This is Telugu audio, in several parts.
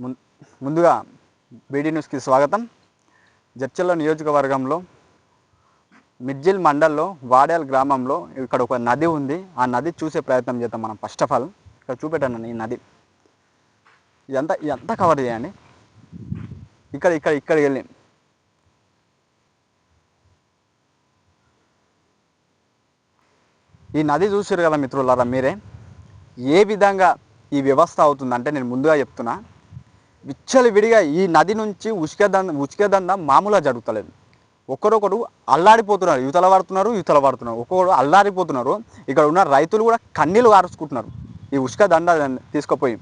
ముం- ముందుగా బీడీ న్యూస్కి స్వాగతం. జడ్చల్ల నియోజకవర్గంలో మిడ్జిల్ మండల్లో వాడేల్ గ్రామంలో ఇక్కడ ఒక నది ఉంది. ఆ నది చూసే ప్రయత్నం చేద్దాం మనం ఫస్ట్ ఆఫ్ ఆల్. ఇక్కడ చూపెట్టాను ఈ నది. ఇదంతా ఇదంతా కవర్ చేయండి. ఇక్కడ ఇక్కడ ఇక్కడికి వెళ్ళి. ఈ నది చూసారు కదా మిత్రులారా మీరే? ఏ విధంగా ఈ వ్యవస్థ అవుతుందంటే నేను ముందుగా చెప్తున్నా. విచ్చలు విడిగా ఈ నది నుంచి ఉసుక దంద ఉసుక మామూలుగా జరుగుతలేదు. ఒకరొకరు అల్లాడిపోతున్నారు. యువతల పడుతున్నారు యువతల పడుతున్నారు ఒక్కొక్కరు అల్లాడిపోతున్నారు. ఇక్కడ ఉన్న రైతులు కూడా కన్నీళ్ళు ఆర్చుకుంటున్నారు ఈ ఉసుక దండ తీసుకుపోయి.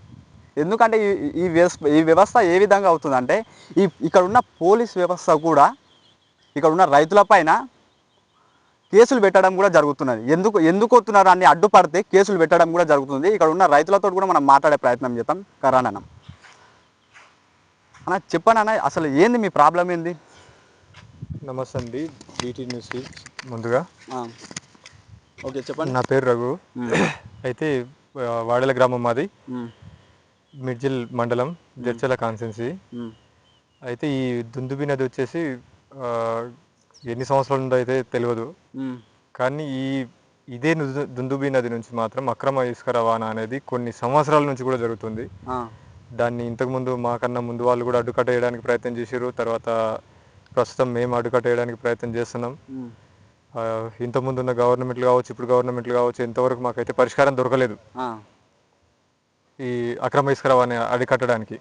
ఎందుకంటే ఈ ఈ వ్యవస్థ ఈ వ్యవస్థ ఏ విధంగా అవుతుందంటే ఈ ఇక్కడ ఉన్న పోలీస్ వ్యవస్థ కూడా ఇక్కడ ఉన్న రైతుల పైన కేసులు పెట్టడం కూడా జరుగుతున్నది. ఎందుకు ఎందుకు వస్తున్నారు అన్ని అడ్డుపడితే కేసులు పెట్టడం కూడా జరుగుతుంది. ఇక్కడ ఉన్న రైతులతో కూడా మనం మాట్లాడే ప్రయత్నం చేద్దాం. కరాననం అన్న చెప్పండి అన్న అసలు ఏంది మీ ప్రాబ్లం ఏంది? నమస్తే అండి బీటీ న్యూస్ ముందుగా. ఓకే చెప్పండి. నా పేరు రఘు. అయితే వాడల గ్రామం మాది. మిడ్జిల్ మండలం జడ్చల కాన్సెన్సీ అయితే ఈ దుందుబి నది వచ్చేసి ఎన్ని సంవత్సరాల నుండి అయితే తెలియదు. కానీ ఈ ఇదే దుందుబి నది నుంచి మాత్రం అక్రమ ఇసుక రవాణా అనేది కొన్ని సంవత్సరాల నుంచి కూడా జరుగుతుంది. దాన్ని ఇంతకుముందు మాకన్నా ముందు వాళ్ళు కూడా అడ్డుకట్ట వేయడానికి ప్రయత్నం చేశారు తర్వాత ప్రస్తుతం మేము అడ్డుకట్ట వేయడానికి ప్రయత్నం చేస్తున్నాం. ఇంతకుముందు ఉన్న గవర్నమెంట్లు కావచ్చు ఇప్పుడు గవర్నమెంట్లు కావచ్చు ఎంతవరకు మాకైతే పరిష్కారం దొరకలేదు. ఈ అక్రమ ఇసుక రవాణా అడికట్టడానికి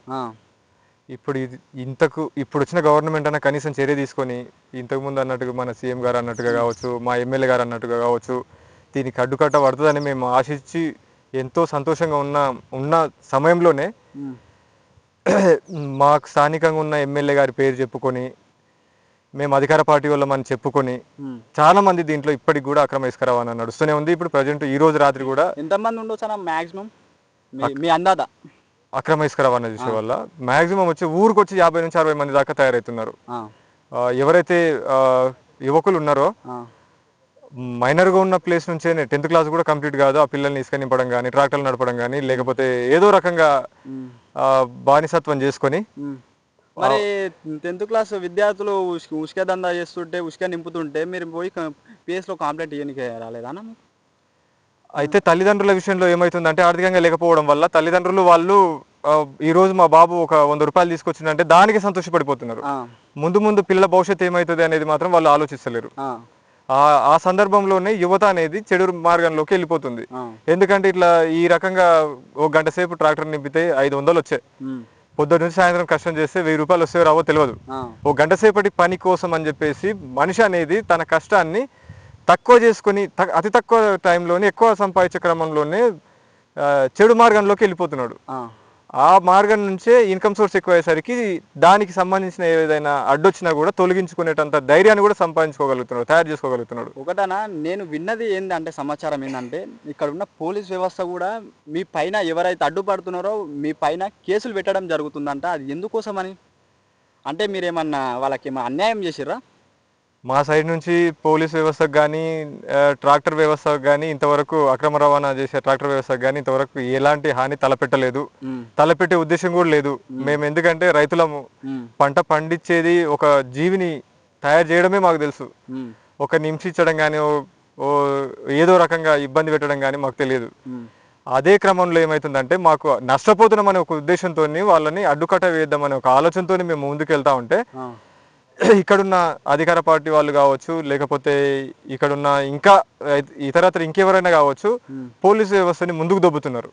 ఇప్పుడు ఇది ఇంతకు ఇప్పుడు వచ్చిన గవర్నమెంట్ అన్న కనీసం చర్య తీసుకొని ఇంతకుముందు అన్నట్టుగా మన సీఎం గారు అన్నట్టుగా కావచ్చు మా ఎమ్మెల్యే గారు అన్నట్టుగా కావచ్చు దీనికి అడ్డుకట్ట పడుతుందని మేము ఆశించి ఎంతో సంతోషంగా ఉన్న ఉన్న సమయంలోనే మాకు స్థానికంగా ఉన్న ఎమ్మెల్యే గారి పేరు చెప్పుకొని మేము అధికార పార్టీ వాళ్ళమని చెప్పుకొని చాలా మంది దీంట్లో ఇప్పటికి కూడా అక్రమ ఇసుక రవాణా నడుస్తూనే ఉంది. ఇప్పుడు ప్రజెంట్ ఈ రోజు రాత్రి కూడా ఎంతమంది ఉండొచ్చు అన్న మ్యాక్సిమం మీ అందాద అక్రమ ఇసుక రవాణా చేసే వల్ల మాక్సిమం వచ్చి ఊరికి వచ్చి యాభై నుంచి అరవై మంది దాకా తయారవుతున్నారు ఎవరైతే యువకులు ఉన్నారో మైనర్గా ఉన్న ప్లేస్ నుంచే టెన్త్ క్లాస్ కూడా కంప్లీట్ కాదు. ఆ పిల్లల్ని ఇసుక నింపడం కానీ ట్రాక్టర్లు నడపడం కానీ లేకపోతే ఏదో రకంగా బానిసత్వం చేసుకొని మరి టెన్త్ క్లాస్ విద్యార్థులు ఉసుక దందా చేస్తుంటే ఉసుక నింపుతుంటే మీరు పోయి పిఎస్లో కంప్లైంట్ ఇవ్వడానికి రాలేదా? అయితే తల్లిదండ్రుల విషయంలో ఏమవుతుందంటే ఆర్థికంగా లేకపోవడం వల్ల తల్లిదండ్రులు వాళ్ళు ఈ రోజు మా బాబు ఒక వంద రూపాయలు తీసుకొచ్చిందంటే దానికి సంతోషపడిపోతున్నారు. ముందు ముందు పిల్లల భవిష్యత్తు ఏమవుతుంది అనేది మాత్రం వాళ్ళు ఆలోచిస్తలేరు. ఆ, సందర్భంలోనే యువత అనేది చెడు మార్గంలోకి వెళ్ళిపోతుంది. ఎందుకంటే ఇట్లా ఈ రకంగా ఒక గంట సేపు ట్రాక్టర్ నింపితే ఐదు వందలు వచ్చాయి. పొద్దున్న నుంచి సాయంత్రం కష్టం చేస్తే వెయ్యి రూపాయలు వస్తే రావో తెలియదు ఒక గంట సేపటి పని కోసం అని చెప్పేసి మనిషి అనేది తన కష్టాన్ని తక్కువ చేసుకొని అతి తక్కువ టైంలోనే ఎక్కువ సంపాదించే క్రమంలోనే చెడు మార్గంలోకి వెళ్ళిపోతున్నాడు. ఆ, మార్గం నుంచే ఇన్కమ్ సోర్స్ ఎక్కువయ్యేసరికి దానికి సంబంధించిన ఏదైనా అడ్డొచ్చినా కూడా తొలగించుకునేటంత ధైర్యాన్ని కూడా సంపాదించుకోగలుగుతున్నాడు తయారు చేసుకోగలుగుతున్నాడు. ఒకటనా నేను విన్నది ఏంటంటే సమాచారం ఏంటంటే ఇక్కడ ఉన్న పోలీస్ వ్యవస్థ కూడా మీ పైన ఎవరైతే అడ్డుపడుతున్నారో మీ పైన కేసులు పెట్టడం జరుగుతుందంట. అది ఎందుకోసమని? అంటే మీరేమన్నా వాళ్ళకి ఏమన్నా అన్యాయం చేసిర్రా? మా సైడ్ నుంచి పోలీస్ వ్యవస్థకు కానీ ట్రాక్టర్ వ్యవస్థకు కానీ ఇంతవరకు అక్రమ రవాణా చేసే ట్రాక్టర్ వ్యవస్థకు కానీ ఇంతవరకు ఎలాంటి హాని తలపెట్టలేదు. తలపెట్టే ఉద్దేశం కూడా లేదు. మేము. ఎందుకంటే రైతులము. పంట పండించేది ఒక జీవిని తయారు చేయడమే మాకు తెలుసు. ఒక హింసించడం కానీ ఏదో రకంగా ఇబ్బంది పెట్టడం కానీ మాకు తెలియదు. అదే క్రమంలో ఏమవుతుందంటే మాకు నష్టపోతున్నామనే ఒక ఉద్దేశంతో వాళ్ళని అడ్డుకట్ట వేద్దామనే ఒక ఆలోచనతో మేము ముందుకు వెళ్తా ఉంటే ఇక్కడున్న అధికార పార్టీ వాళ్ళు కావచ్చు లేకపోతే ఇక్కడున్న ఇంకా ఇతరత్ర ఇంకెవరైనా కావచ్చు పోలీసు వ్యవస్థని ముందుకు దొబ్బుతున్నారు.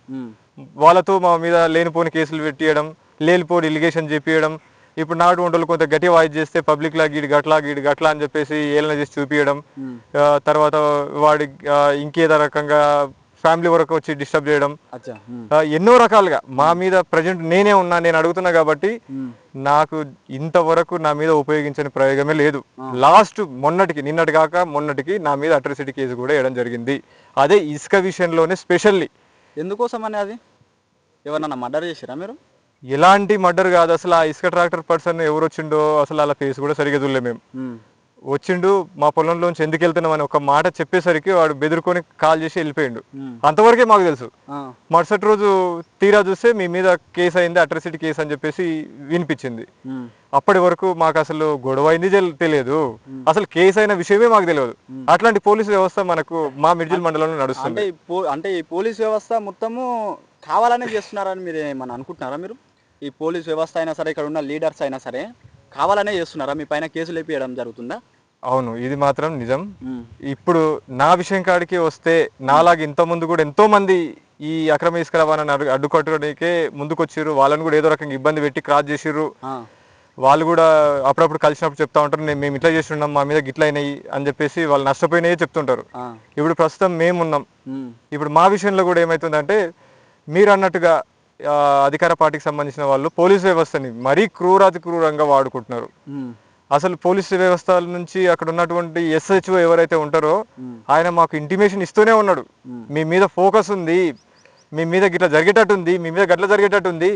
వాళ్ళతో మా మీద లేనిపోని కేసులు పెట్టియడం లేనిపోని ఇలిగేషన్ చెప్పియడం ఇప్పుడు నాటు వంటలు కొంత గట్టి వాయిస్ చేస్తే పబ్లిక్ లా గీడి గట్లా గీడి గట్లా అని చెప్పేసి ఏలన చేసి చూపించడం తర్వాత వాడి ఇంకేదో రకంగా ఫ్యామిలీ వరకు వచ్చి డిస్టర్బ్ చేయడం. ఎన్నో రకాలుగా. మా మీద ప్రజెంట్ నేనే ఉన్నా నేను అడుగుతున్నా కాబట్టి నాకు ఇంతవరకు నా మీద ఉపయోగించని ప్రయోగమే లేదు. లాస్ట్ మొన్నటికి నిన్నటి కాక మొన్నటికి నా మీద అట్రసిటీ కేసు కూడా వేయడం జరిగింది. అదే ఇసుక విషయంలోనే స్పెషల్లీ. ఎందుకోసమని అది? ఎవరన్నా మర్డర్ చేసిరా మీరు? ఎలాంటి మర్డర్ కాదు. అసలు ఆ ఇసుక ట్రాక్టర్ పర్సన్ ఎవరు వచ్చిండో అసలు అలా ఫేస్ కూడా సరిగా చూడలే మేము. వచ్చిండు మా పొలంలోంచి ఎందుకు వెళ్తున్నాం అని ఒక మాట చెప్పేసరికి వాడు బెదిరుకొని కాల్ చేసి వెళ్ళిపోయిండు. అంతవరకే మాకు తెలుసు. మరుసటి రోజు తీరా చూస్తే మీ మీద కేసు అయింది అట్రసిటీ కేసు అని చెప్పేసి వినిపించింది. అప్పటి వరకు మాకు అసలు గొడవ అయింది తెల్- తెలియదు. అసలు కేసు అయిన విషయమే మాకు తెలియదు. అట్లాంటి పోలీసు వ్యవస్థ మనకు మా మిర్జిల్ మండలంలో నడుస్తుంది. అంటే ఈ పో అంటే ఈ పోలీస్ వ్యవస్థ మొత్తము కావాలనే చేస్తున్నారని మీరు ఏమన్నా అనుకుంటున్నారా మీరు? ఈ పోలీస్ వ్యవస్థ అయినా సరే ఇక్కడ ఉన్న లీడర్స్ అయినా సరే కావాలనే చేస్తున్నారా? మీ పైన కేసులు వేయడం జరుగుతుందా? అవును ఇది మాత్రం నిజం. ఇప్పుడు నా విషయం కాడికి వస్తే నాలాగా ఇంత ముందు కూడా ఎంతో మంది ఈ అక్రమ ఇసుక రవాణాను అడ్డు అడ్డుకట్టడానికే ముందుకొచ్చిర్రు. వాళ్ళని కూడా ఏదో రకంగా ఇబ్బంది పెట్టి క్రాస్ చేసిర్రు. వాళ్ళు కూడా అప్పుడప్పుడు కలిసినప్పుడు చెప్తా ఉంటారు "నేను- మేము ఇట్లా చేస్తున్నాం మా మీద గిట్ల అయినాయి అని చెప్పేసి వాళ్ళు నష్టపోయినాయే చెప్తుంటారు. ఇప్పుడు ప్రస్తుతం మేమున్నాం. ఇప్పుడు మా విషయంలో కూడా ఏమవుతుందంటే మీరు అన్నట్టుగా అధికార పార్టీకి సంబంధించిన వాళ్ళు పోలీస్ వ్యవస్థని మరీ క్రూరాతి క్రూరంగా వాడుకుంటున్నారు. అసలు పోలీస్ వ్యవస్థ నుంచి అక్కడ ఉన్నటువంటి ఎస్హెచ్ఓ ఎవరైతే ఉంటారో ఆయన మాకు ఇంటిమేషన్ ఇస్తూనే ఉన్నాడు. మీ మీద ఫోకస్ ఉంది మీ మీద గిట్లా జరిగేటట్టు ఉంది మీ మీద గట్ల జరిగేటట్టు ఉంది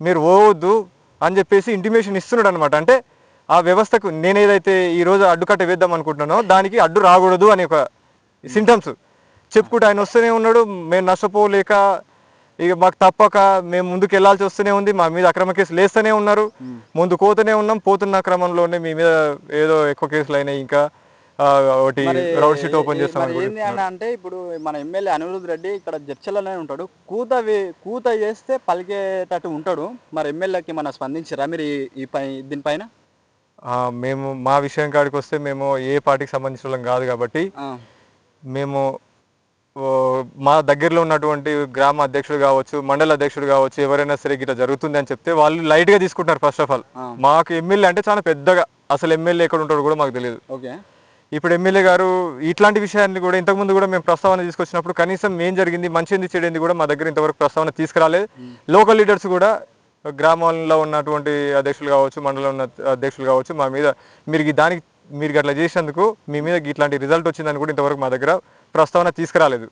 మీరు పోవద్దు అని చెప్పేసి ఇంటిమేషన్ ఇస్తున్నాడు అనమాట అంటే ఆ వ్యవస్థకు నేను ఏదైతే ఈ రోజు అడ్డుకట్ట వేద్దాం అనుకుంటున్నానో దానికి అడ్డు రాకూడదు అని ఒక సింటమ్స్ చెప్పుకుంటూ ఆయన వస్తూనే ఉన్నాడు మేము నష్టపోలేక ఇక మాకు తప్పక మేము ముందుకు వెళ్ళాల్సి వస్తూనే ఉంది. మా మీద అక్రమ కేసులు వేస్తూనే ఉన్నారు. ముందు పోతూనే ఉన్నాం. పోతున్న క్రమంలోనే మీ మీద ఏదో ఎక్కువ కేసులు అయినాయి ఇంకా ఒకటి రౌడ్ షీట్ ఓపెన్ అని అంటే ఇప్పుడు మన ఎమ్మెల్యే అనిరుద్ రెడ్డి ఇక్కడ జడ్చలనే ఉంటాడు. కూత కూత చేస్తే పలికేటట్టు ఉంటాడు. మరి ఎమ్మెల్యేకి మన స్పందించారా మీరు ఈ- పై దీనిపైన మేము మా విషయం కాడికి వస్తే మేము ఏ పార్టీకి సంబంధించిన కాదు కాబట్టి మేము మా దగ్గరలో ఉన్నటువంటి గ్రామ అధ్యక్షుడు కావచ్చు మండల అధ్యక్షుడు కావచ్చు ఎవరైనా సరే ఇట్లా జరుగుతుంది అని చెప్తే వాళ్ళు లైట్గా తీసుకుంటున్నారు ఫస్ట్ ఆఫ్ ఆల్. మాకు ఎమ్మెల్యే అంటే చాలా పెద్దగా అసలు ఎమ్మెల్యే ఎక్కడ ఉంటాడో కూడా మాకు తెలియదు. ఓకే. ఇప్పుడు ఎమ్మెల్యే గారు ఇట్లాంటి విషయాన్ని కూడా ఇంతకుముందు కూడా మేము ప్రస్తావన తీసుకొచ్చినప్పుడు కనీసం ఏం జరిగింది మంచిది చెడింది కూడా మా దగ్గర ఇంతవరకు ప్రస్తావన తీసుకురాలేదు. లోకల్ లీడర్స్ కూడా గ్రామాల్లో ఉన్నటువంటి అధ్యక్షులు కావచ్చు మండలంలో ఉన్న అధ్యక్షులు కావచ్చు మా మీద మీరు దానికి మీరు అట్లా చేసినందుకు మీ మీద ఇట్లాంటి రిజల్ట్ వచ్చిందని కూడా ఇంతవరకు మా దగ్గర ప్రస్తావన తీసుకురాలేదు.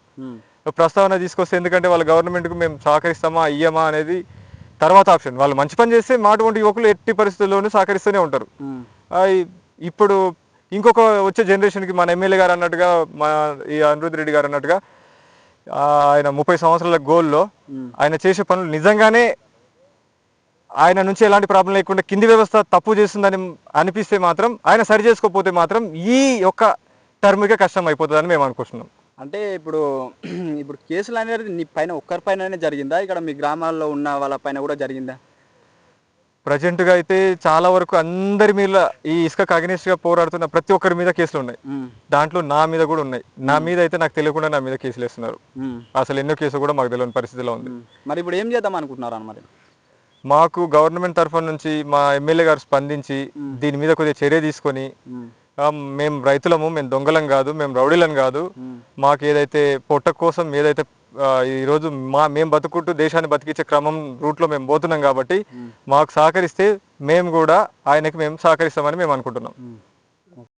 ప్రస్తావన తీసుకొస్తే ఎందుకంటే వాళ్ళ గవర్నమెంట్కు మేము సహకరిస్తామా ఇయ్యమా అనేది తర్వాత ఆప్షన్. వాళ్ళు మంచి పని చేస్తే మా అటువంటి యువకులు ఎట్టి పరిస్థితుల్లోనూ సహకరిస్తూనే ఉంటారు. ఇప్పుడు ఇంకొక వచ్చే జనరేషన్కి మన ఎమ్మెల్యే గారు అన్నట్టుగా మా ఈ అనిరుద్ రెడ్డి గారు అన్నట్టుగా ఆయన ముప్పై సంవత్సరాల గోల్లో. ఆయన చేసే పనులు నిజంగానే ఆయన నుంచి ఎలాంటి ప్రాబ్లం లేకుండా కింది వ్యవస్థ తప్పు చేస్తుందని అనిపిస్తే మాత్రం ఆయన సరి చేసుకోకపోతే మాత్రం ఈ యొక్క టర్మ్కే కష్టం అయిపోతుందని మేము అనుకుంటున్నాం. అంటే ఇప్పుడు ఇప్పుడు కేసులు అనేది నీ పైన ఒక్కరి పైననే జరిగిందా? ఇక్కడ మీ గ్రామాల్లో ఉన్న వాళ్ళ పైన కూడా జరిగిందా? ప్రజెంట్గా అయితే చాలా వరకు అందరి మీద ఈ ఇసుక అగనిస్ట్గా పోరాడుతున్న ప్రతి ఒక్కరి మీద కేసులు ఉన్నాయి. దాంట్లో నా మీద కూడా ఉన్నాయి. నా మీద అయితే నాకు తెలియకుండా నా మీద కేసులు వేస్తున్నారు. అసలు ఎన్నో కేసు కూడా మాకు తెలియని పరిస్థితిలో ఉంది. మరి ఇప్పుడు ఏం చేద్దాం అనుకుంటున్నారు అన్నమాట మాకు గవర్నమెంట్ తరఫున నుంచి మా ఎమ్మెల్యే గారు స్పందించి దీని మీద కొద్దిగా చర్య తీసుకొని మేము రైతులము మేము దొంగలం కాదు మేము రౌడీలం కాదు. మాకు ఏదైతే పొట్ట కోసం ఏదైతే ఈరోజు మా మేము బతుకుంటూ దేశాన్ని బతికించే క్రమం రూట్లో మేము పోతున్నాం కాబట్టి మాకు సహకరిస్తే మేము కూడా ఆయనకి మేము సహకరిస్తామని మేము అనుకుంటున్నాం.